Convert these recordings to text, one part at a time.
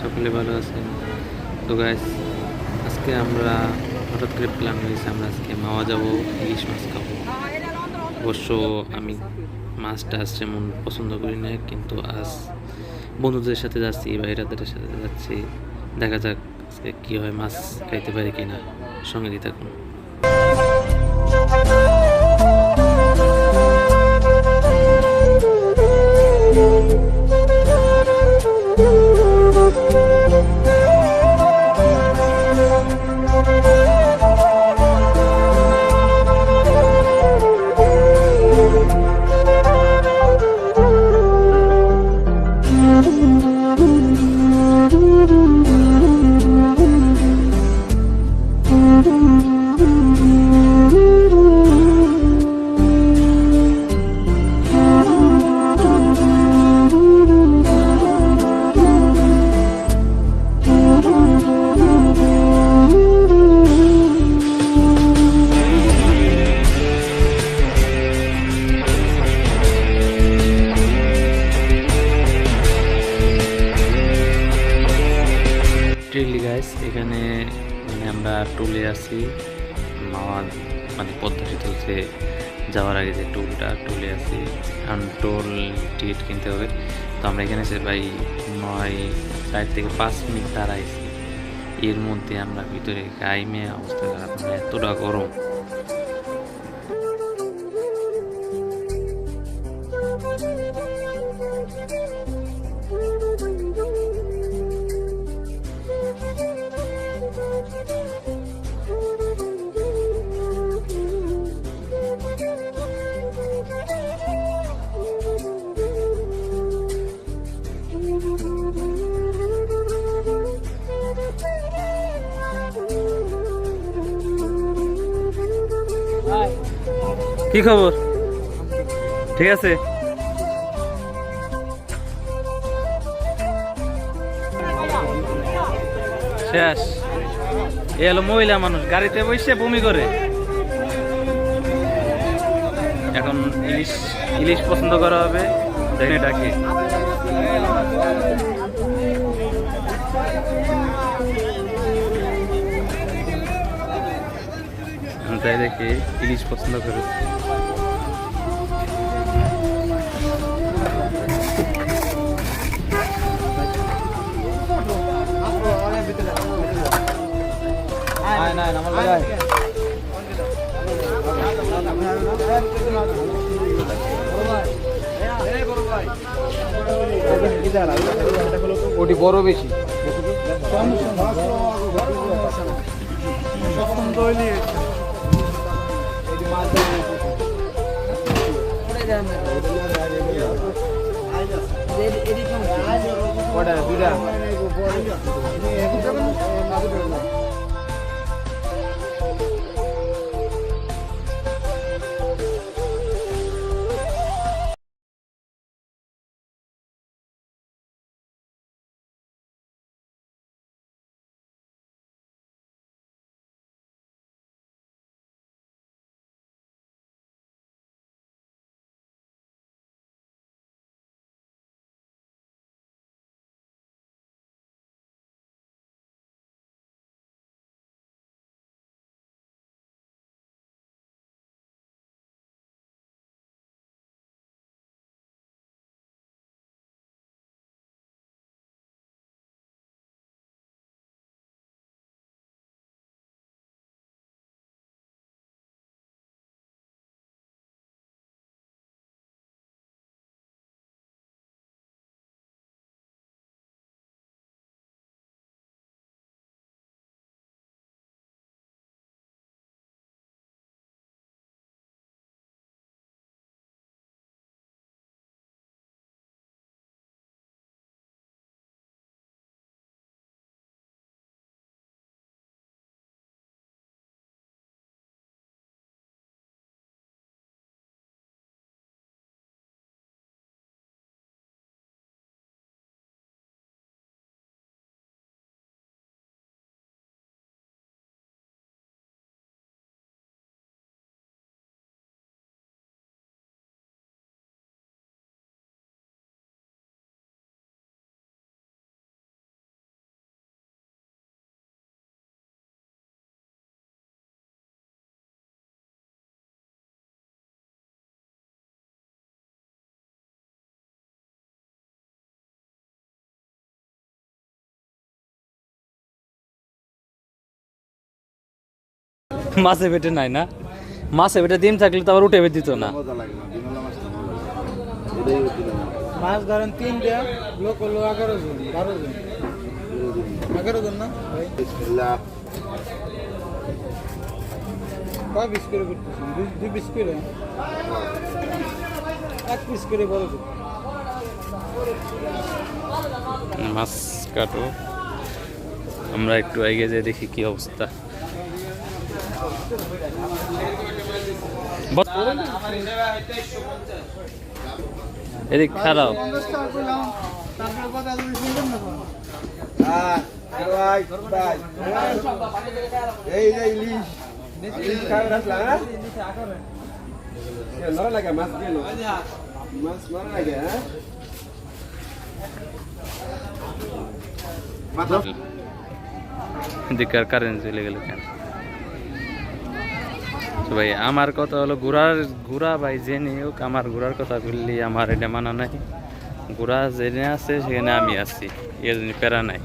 সকলে ভালো আছেন। তো গাইস আজকে আমরা হঠাৎ করে প্ল্যান হয়েছে আমরা আজকে মাওয়া যাব, ইলিশ মাছ খাব। অবশ্য আমি মাছটা আজ যেমন পছন্দ করি না কিন্তু আজ বন্ধুদের সাথে যাচ্ছি বাইরাদের সাথে যাচ্ছি। দেখা যাক আজকে কী হয়, মাছ খাইতে পারি কি না সঙ্গে থাকুন। গাইস এখানে মানে আমরা টুলে আছি। মাওয়া মানে পদ্মা সেতু হচ্ছে যাওয়ার আগে যে টুলটা, টুলে আছি। কারণ টোল টিকিট কিনতে হবে। তো আমরা এখানে এসে ভাই নয়, চার থেকে পাঁচ মিনিট দাঁড়াইছি। এর মধ্যে আমরা ভিতরে গাইমে অবস্থা খারাপ। মানে এতটা গরম। কি খবর? ঠিক আছে। শেষ। এ হলো মহিলা মানুষ, গাড়িতে বসে বমি করে। এখন ইলিশ ইলিশ পছন্দ করা হবে। দেখে ডাকি তাই দেখি ইলিশ পছন্দ করে। ওটি বড় বেশি। কটা? দুটা? মাছে পেটে নাই না? মাছে পেটে ডিম থাকলে তো আবার উঠে দিত না। মাছ ধরেন তিনটা লোক হলো এগারো জন বারো জন। এগারো জন না? ভাই বিসমিল্লাহ। কয় পিস করে করতেছেন? দুই দুই পিস করে? এক পিস করে বড় মাছ কাটো। আমরা একটু এগিয়ে যাই দেখি কি অবস্থা। এদিক খারাপ। এই যে ইলিশ ইলিশ লাগে মাছ গেল মাছ নরা লাগে কারেন্ট চলে গেল। কেন তো ভাই, আমার কথা হলো ঘোড়ার, ঘোড়া ভাই জেনে হোক আমার ঘোড়ার কথা বললি আমার এটা মানা নাই। ঘোড়া জেনে আছে, সেখানে আমি আছি, এর জন্য প্যারা নাই।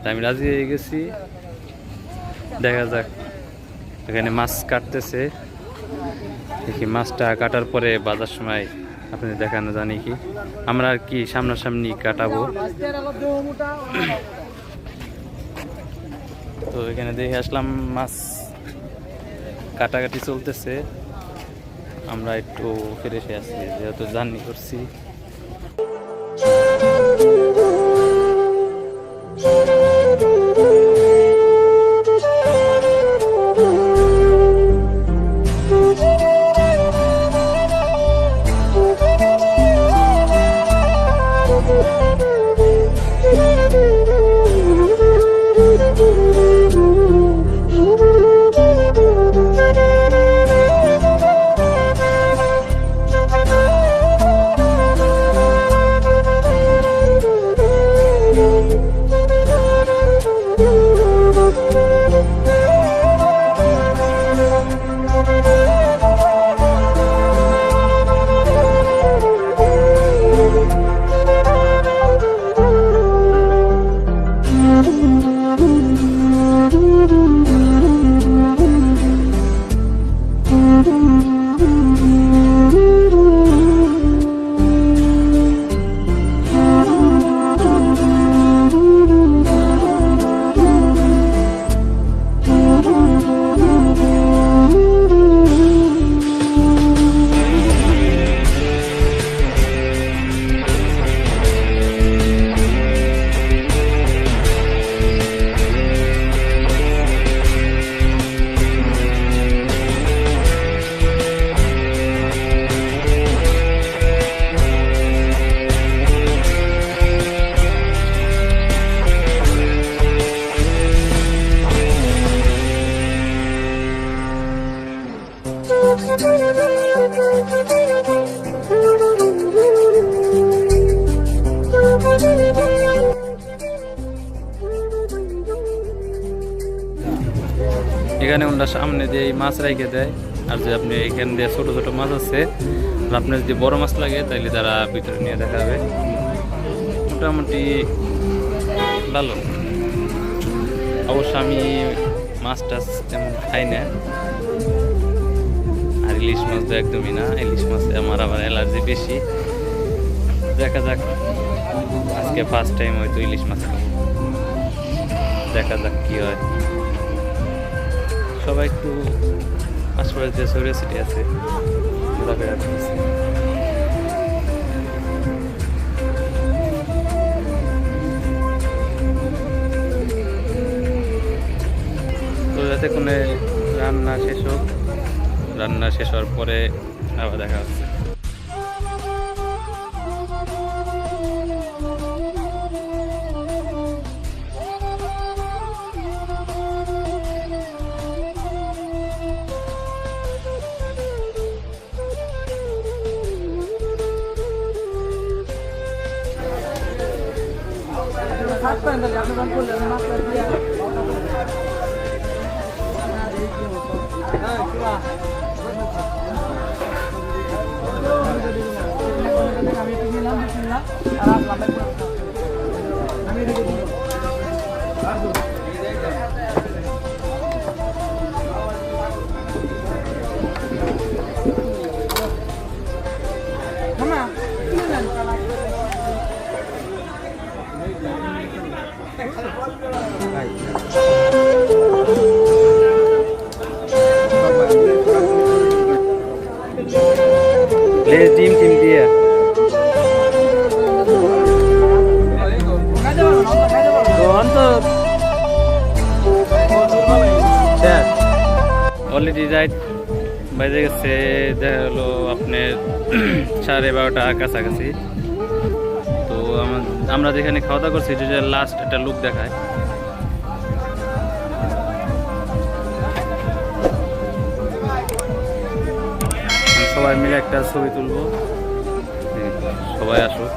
তা আমি রাজি হয়ে গেছি। দেখা যাক, এখানে মাছ কাটতেছে। দেখি মাছটা কাটার পরে বাজার সময় আপনি দেখানো জানি কি। আমরা আর কি সামনাসামনি কাটাবো। তো এখানে দেখে আসলাম মাছ কাটাকাটি চলতেছে। আমরা একটু ফিরে এসে আসছি যেহেতু জার্নি করছি। ওনারা সামনে দিয়ে এই মাছ রেখে দেয়, আর যে আপনি এখান দিয়ে ছোট ছোট মাছ আছে, আর আপনার যদি বড় মাছ লাগে তাহলে তারা ভিতরে নিয়ে দেখাবে। মোটামুটি ভালো। অবশ্য আমি মাছ টাছ তেমন খাই না। আর ইলিশ মাছ তো একদমই না। ইলিশ মাছে আমার আবার অ্যালার্জি বেশি। দেখা যাক। আজকে ফার্স্ট টাইম হয়তো ইলিশ মাছ দেখা যাক কী হয়। সবাই একটু আশপাশ যে সরে সিটি আছে তো যাতে কোনো রান্না শেষ হোক। রান্না শেষ হওয়ার পরে আবার দেখা হচ্ছে। আমি একটু নিলাম নিলাম আর আসলাম অলরেডি রাইট বাইরে গেছে, দেখা হলো আপনার সাড়ে বারোটার কাছাকাছি। তো আমরা যেখানে খাওয়া দাওয়া করছি, এটা লাস্ট একটা লুক দেখায়। সবাই মিলে একটা ছবি তুলবো। সবাই আসুক।